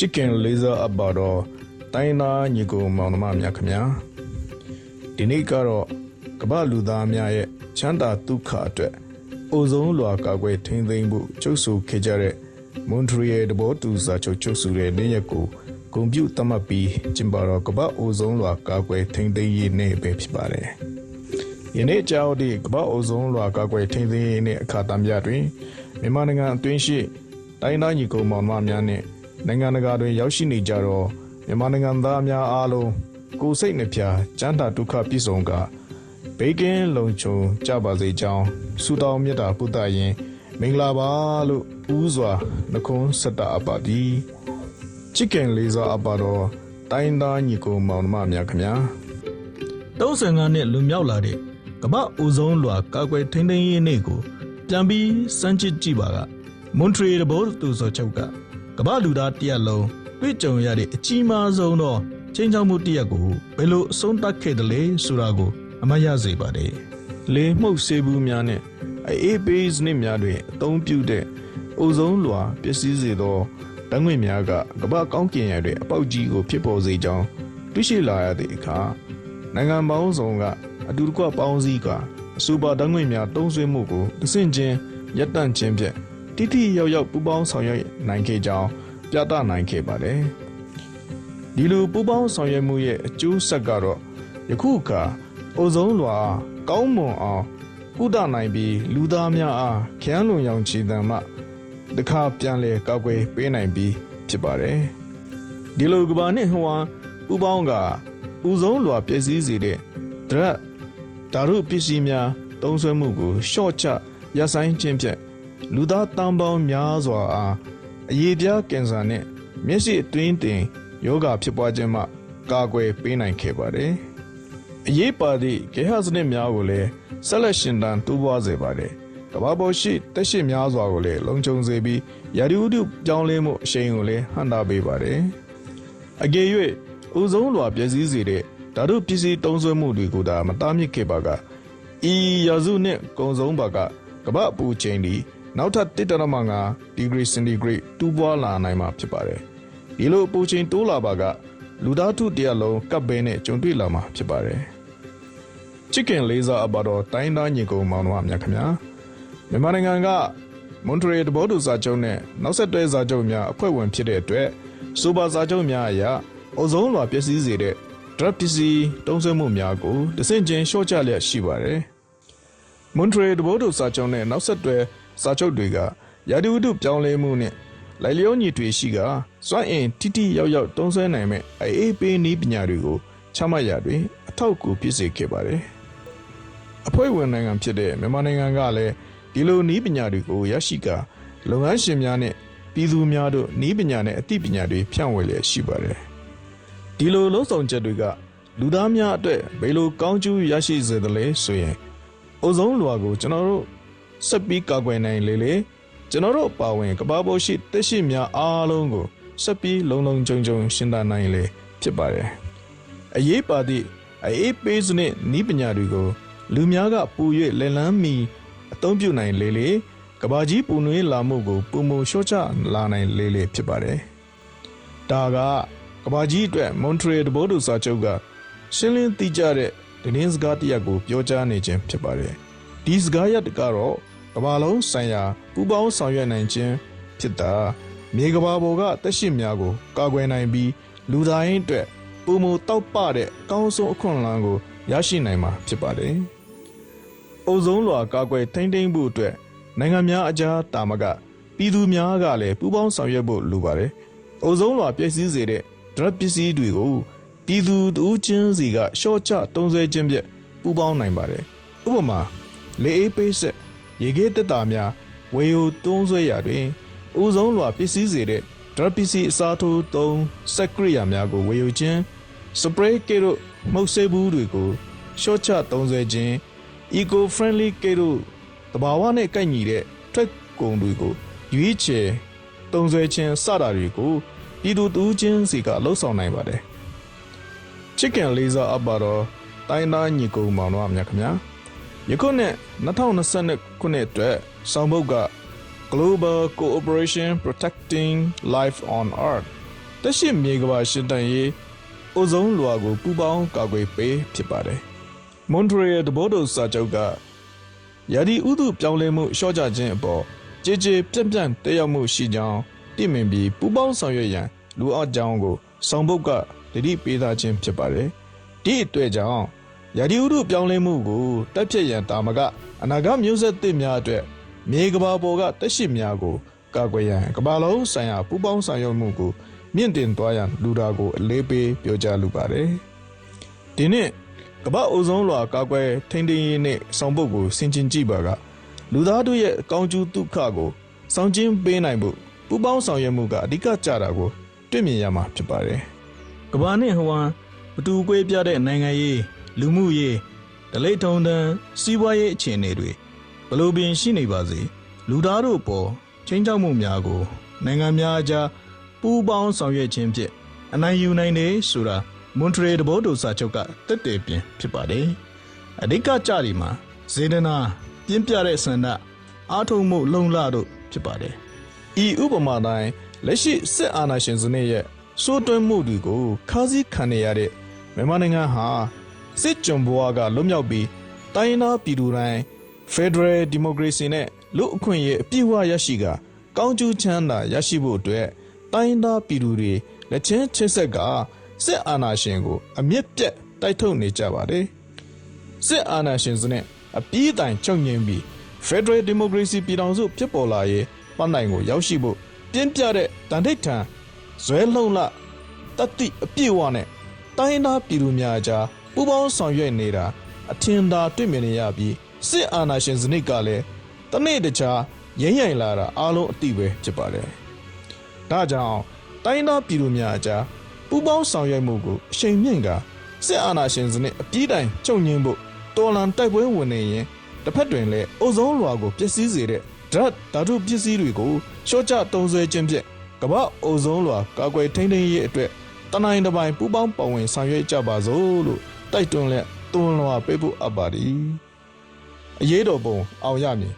ချစ်ခင်လေးစားအပ်ပါတော့တိုင်းသားညီကိုမောင်နှမများခင်ဗျာဒီနေ့ကတော့ကမ္ဘာလူသားများရဲ့ချမ်းသာဒုက္ခအတွက် အိုဆုံးလွာကာကွယ်ထိန်းသိမ်းဖို့ချုပ်ဆိုခဲ့ကြတဲ့မွန်ထရီယယ်တဘောတူစာချုပ်ချုပ်ဆိုတဲ့နေ့ရက်ကိုဂုံပြုသတ်မှတ်ပြီးကျင်းပတော့ကမ္ဘာအိုဆုံးလွာကာကွယ်ထိန်းသိမ်းရေးနေ့ပဲဖြစ်ပါတယ်ယနေ့ကြောက်ဒီကမ္ဘာအိုဆုံးလွာကာကွယ်ထိန်းသိမ်းရေးနေ့အခါသမယတွင်မြန်မာနိုင်ငံအတွင်းရှိတိုင်းသားညီကိုမောင်နှမများနဲ့နိုင်ငံတကာတွင်ရောက်ရှိနေကြတော့မြန်မာနိုင်ငံသားများအားလုံးကိုယ်စိတ်နှပြစမ်းသာဒုက္ခပြည့်စုံက ဘေးကင်းလုံခြုံကြပါစေကြောင်းဆုတောင်းမြတ်တာပုဒ်တရင်မင်္ဂလာပါလို့ဦးစွာနှခွန်းဆက်တာအပ်ပါသည်ချစ်ခင်လေးစားအပ်ပါတော့တိုင်းသားညီကိုမောင်နှမများခင်ဗျာ35နှစ်လွန်မြောက်လာတဲ့ကမ္ဘာအိုဆုံးလွာကာကွယ်ထိန်းသိမ်းရေးနေ့ကိုပြန်ပြီးစမ်းချစ်ကြည့်ပါကမွန်ထရီတဘောတူဆိုချုပ်ကကမ္ဘာလူသားတရက်လုံးတွေ့ကြုံရတဲ့အကြီးမားဆုံးသောချင်းချောက်မှုတရက်ကိုဘယ်လိုအဆုံးသတ်ခဲ့တယ်လဲဆိုတာကို အမှတ်ရစေပါတယ်။လေမှုတ်ဆေးဘူးများနဲ့အေးပေးစနစ်များတွင်အသုံးပြုတဲ့အိုဆုံးလွာပစ္စည်းစေသောတံငွေများကကမ္ဘာကောင်းကင်ရတွင်အပေါက်ကြီးကိုဖြစ်ပေါ်စေကြောင်းတွေ့ရှိလာရသည့်အခါနိုင်ငံပေါင်းစုံကအတူတကွပေါင်းစည်းကာအဆိုပါတံငွေများတုံးဆွေးမှုကိုတဆင့်ချင်းရပ်တန့်ခြင်းဖြင့်တိတိရောက်ရောက်ပူပေါင်းဆောင်ရွက်နိုင်ခဲ့ကြောင်းပြသနိုင်ခဲ့ပါတယ်။ဒီလိုပူပေါင်းဆောင်ရွက်မှုရဲ့အကျိုးဆက်ကတော့ယခုအခါ အိုဆုံးလွာကောင်းမွန်အောင်ကုသနိုင်ပြီးလူသားများအားခရမ်းလွန်ရောင်ခြည်တံမှတခါပြန်လဲကောက်ွယ်ပေးနိုင်ပြီးဖြစ်ပါတယ်။ဒီလိုကဘာနဲ့ဟွာပူပေါင်းကဥဆုံးလွာပြည့်စည်စေတဲ့ဒရက်ဓာရုပစ္စည်းများသုံးစွဲမှုကိုရှော့ချရပ်ဆိုင်းခြင်းဖြင့်လူသားတန်ပေါင်းများစွာအားအရေးပြားကင်ဆာနဲ့မျက်စိအတွင်းတင်ယောဂဖြစ်ပွားခြင်းမှကာကွယ်ပေးနိုင်ခဲ့ပါတယ်။ အရေးပါသည့်ကေဟစနစ်များကိုလည်းဆက်လက်ရှင်သန်တိုးပွားစေပါတယ်။ကမ္ဘာပေါ်ရှိတက်ရှိများစွာကိုလည်းလုံခြုံစေပြီးရာဒီဥတုပြောင်းလဲမှုအရှိန်ကိုလည်းဟန်တာပေးပါတယ်။အကယ်၍ဥဆုံးလွာပြည့်စည်စေတဲ့ဓာတုပစ္စည်းတုံးဆွဲမှုတွေကိုသာမတားမြစ်ခဲ့ပါကဤရာစုနှင့်ကုံဆုံးပါကကမ္ဘာအပူချိန်ဒီနောက်ထပ်1.5ဒီဂရီစင်တီဂရိတ်တူးပွားလာနိုင်မှာဖြစ်ပါတယ်။ဒီလိုအပူချိန်တိုးလာပါကလူသားထုတရက်လုံးကပ်ဘဲနဲ့ကြုံတွေ့လာမှာဖြစ်ပါတယ်။ ချစ်ခင်လေးစားအပ်ပါတော့တိုင်းသားညီကုံမောင်နှမများခင်ဗျာ။မြန်မာနိုင်ငံကမွန်ထရီတဘောတူစာချုပ်နဲ့နောက်ဆက်တွဲစာချုပ်များအဖွဲ့ဝင်ဖြစ်တဲ့အတွက်စူပါစာချုပ်များအရအိုဇုံးလွာပျက်စီးစေတဲ့ drug ပစ္စည်းတုံးဆွဲမှုများကိုတဆင့်ချင်းရှော့ချလျက်ရှိပါတယ်။မွန်ထရီတဘောတူစာချုပ်နဲ့နောက်ဆက်တွဲစာချုပ်တွေကရာဒီဝတ္ထုပြောင်းလဲမှုနဲ့လိုက်လျောညီတွေရှိကစွမ်းအင်တိတိရောက်ရောက်တုံးဆွဲနိုင်မဲ့အေးပေးနည်းပညာတွေကိုချမှတ်ရတွင်အထောက်အကူဖြစ်စေခဲ့ပါတယ်။ အဖွဲ့ဝင်နိုင်ငံဖြစ်တဲ့မြန်မာနိုင်ငံကလည်းဒီလိုနည်းပညာတွေကိုရရှိကလုပ်ငန်းရှင်များနဲ့ပြည်သူများတို့နည်းပညာနဲ့အသိပညာတွေဖြန့်ဝေလျက်ရှိပါတယ်။ဒီလိုလုံးဆောင်ချက်တွေကလူသားများအတွက်ဘယ်လိုကောင်းကျိုးရရှိစေသလဲဆိုရင်အိုဇုံးလွာကိုကျွန်တော်တို့ဆက်ပြီးကာကွယ်နိုင်လေလေကျွန်တော်တို့ပါဝင်ကဘာပေါ်ရှိတက်ရှိများအားလုံးကိုဆက်ပြီးလုံလုံခြုံခြုံရှင်းသနိုင်လေဖြစ်ပါတယ်အရေးပါသည့်အေးပေးစနစ်ဤပညာတွေကို လူများကပူ၍လက်လန်းမီအသုံးပြုနိုင်လေလေကဘာကြီးပူနွေးလာမှုကိုပုံမလျှော့ချလာနိုင်လေလေဖြစ်ပါတယ်ဒါကကဘာကြီးအတွက်မွန်ထရီတဘောတူစာချုပ်ကရှင်းလင်းသိကြတဲ့တင်းစကားတစ်ရပ်ကိုပြောကြားနေခြင်းဖြစ်ပါတယ်။ဒီစကားရပ်ကတော့ကမ္ဘာလုံးဆိုင်ရာပူးပေါင်းဆောင်ရွက်နိုင်ခြင်းဖြစ်တာမြေကမ္ဘာပေါ်ကတက်ရှိများကိုကာကွယ်နိုင်ပြီးလူသားရင်းအတွက်ပုံမတောက်ပတဲ့အကောင်းဆုံးအခွင့်အလမ်းကိုရရှိနိုင်မှာဖြစ်ပါတယ်။ အုံဆုံးလွာကာကွယ်ထိမ့်သိမ့်ဖို့အတွက်နိုင်ငံများအကြားတာမကပြည်သူများကလည်းပူးပေါင်းဆောင်ရွက်ဖို့လိုပါတယ်။အုံဆုံးလွာပြည့်စည်စေတဲ့ဒရက်ပစ္စည်းတွေကိုပြည်သူတူချင်းစီကရှော့ချတုံးဆွဲခြင်းဖြင့်ပူးပေါင်းနိုင်ပါတယ်။ဥပမာလေအေးပေးဆက်ရေခဲတက်တာများဝေယိုတုံးဆွဲရာတွင်ဦးဆုံးလွာပစ္စည်းစေတဲ့ဒရက်ပစ္စည်းအစားထိုးသုံးစက်ကရိယာများကိုဝေယိုခြင်းစပရေးကေတို့မှုတ်ဆေးဘူးတွေကိုရှော့ချတုံးဆွဲခြင်း eco friendly ကေတို့တဘာဝနဲ့ကိုက်ညီတဲ့ထွက်ကုန်တွေကိုရွေးချယ်တုံးဆွဲခြင်းစတာတွေကိုပြည်သူတူးချင်းစီကလှုပ်ဆောင်နိုင်ပါတယ်ချစ်ကန်လေးစားအပ်ပါတော့တိုင်းသားညီကုံမောင်တို့အမြတ်ခင်ဗျာယခုနှစ်2022ခုနှစ်အတွက်စောင်းဘုတ်က Global Cooperation Protecting Life on Earth တရှိမြေကဘာရှင်တန်ရေးအိုဇုံးလွာကိုပူပေါင်းကာကွယ်ပေးဖြစ်ပါတယ်။ Montreal တဘောတို့စာချုပ်ကယာဒီဥဒုပြောင်းလဲမှုရှော့ချခြင်းအပေါ်ကြေကြေပြန့်ပြန့်တက်ရောက်မှုရှိကြောင်းတည်မြင်ပြီးပူပေါင်းဆောင်ရွက်ရန်လူအပ်ကြောင်းကိုဆောင်ဘုတ်ကတတိပေးသားခြင်းဖြစ်ပါတယ်။ဒီအတွက်ကြောင့်ယာဒီဥဒုပြောင်းလဲမှုကိုတက်ဖြတ်ရန်တာမကအနာဂတ်မျိုးဆက်သစ်များအတွက်မြေကဘာပေါ်ကတက်ရှိများကိုကာကွယ်ရန်ကဘာလုံးဆိုင်ရာပူပေါင်းဆောင်ရွက်မှုကိုမြင့်တင်သွားရန်လူတာကိုအလေးပေးပြောကြားလိုပါတယ်။ဒီနေ့ ကမ္ဘာအိုဇုံးလွှာကာကွယ်ထိန်းသိမ်းရေးနဲ့ဆောင်ပုတ်ကိုဆင်ခြင်ကြည့်ပါကလူသားတို့ရဲ့အကောင်းကျိုးဒုက္ခကိုဆောင်ကျဉ်ပေးနိုင်ဖို့ပူပေါင်းဆောင်ရွက်မှုကအဓိကကြတာကိုတွေ့မြင်ရမှာဖြစ်ပါတယ်။ကဘာနဲ့ဟဝမ်မတူကွေးပြတဲ့နိုင်ငံရေးလူမှုရေးဒလိထုံတန်းစီးပွားရေးအခြေအနေတွေဘလို့ပင်ရှိနေပါစေလူသားတို့ပေါ်ချင်းချောက်မှုများကို နိုင်ငံများအကြားပူးပေါင်းဆောင်ရွက်ခြင်းဖြင့်အနိုင်ယူနိုင်တယ်ဆိုတာ မွန်ထရီတဘောတူစာချုပ်ကတက်တယ်ပြင်ဖြစ်ပါတယ်အဓိကကြဒီမှာဇေဒနာပြင်းပြတဲ့ဆန္ဒအားထုတ်မှုလုံလတို့ဖြစ်ပါတယ်ဤဥပမာတိုင်းလက်ရှိစစ်အာဏာရှင်စနစ်ရဲ့စိုးတွင်းမှုတွေကိုခါးစည်းခံနေရတဲ့မြန်မာနိုင်ငံဟာစစ်ကြုံဘဝကလွတ်မြောက်ပြီးတိုင်းရင်းသားပြည်သူတိုင်း Federal Democracy နဲ့လူအခွင့်အရေးအပြည့်အဝရရှိကကောင်းကျိုးချမ်းသာရရှိဖို့အတွက်တိုင်းရင်းသားပြည်သူတွေလက်ချင်းချစ်ဆက်က စစ်အာဏာရှင်ကို အမြင့်ပြတ်တိုက်ထုတ်နေကြပါတယ်။စစ်အာဏာရှင်စနစ်အပြည့်အတိုင်ချုပ်ငြိမ်းပြီး Federal Democracy ပြည်ထောင်စုဖြစ်ပေါ်လာရေးပန်းတိုင်ကိုရောက်ရှိဖို့ပြင်းပြတဲ့တန်ထိတ်ထန်ဇွဲလုံလတတိအပြည့်အဝနဲ့တိုင်းရင်းသားပြည်သူများအကြားပူးပေါင်းဆောင်ရွက်နေတာအထင်သာတွေ့မြင်နေရပြီးစစ်အာဏာရှင်စနစ်ကလည်းတနေ့တခြားရင်းရိုင်လာတာအားလုံးအတိပဲဖြစ်ပါတယ်။ဒါကြောင့်တိုင်းရင်းသားပြည်သူများအကြား ပူးပေါင်းဆောင်ရွက်မှုကိုအရှိန်မြင့်ကစစ်အာဏာရှင်စနစ်အပြည့်တိုင်ချုပ်ငြင်းဖို့တော်လန်တိုက်ပွဲဝင်နေရင်တစ်ဖက်တွင်လည်းအိုဇုံးလွှာကိုပျက်စီးစေတဲ့ဓာတ်ဓာတုပစ္စည်းတွေကိုရှော့ချတုံးဆွဲခြင်းဖြင့်ကမ္ဘာအိုဇုံးလွှာကာကွယ်ထိန်းသိမ်းရေးအတွက်တနိုင်တစ်ပိုင်းပူးပေါင်းပါဝင်ဆောင်ရွက်ကြပါစို့လို့တိုက်တွန်းလက်တွန်းလွှာပေးဖို့အပ်ပါသည်အရေးတော်ပုံအောင်ရမည်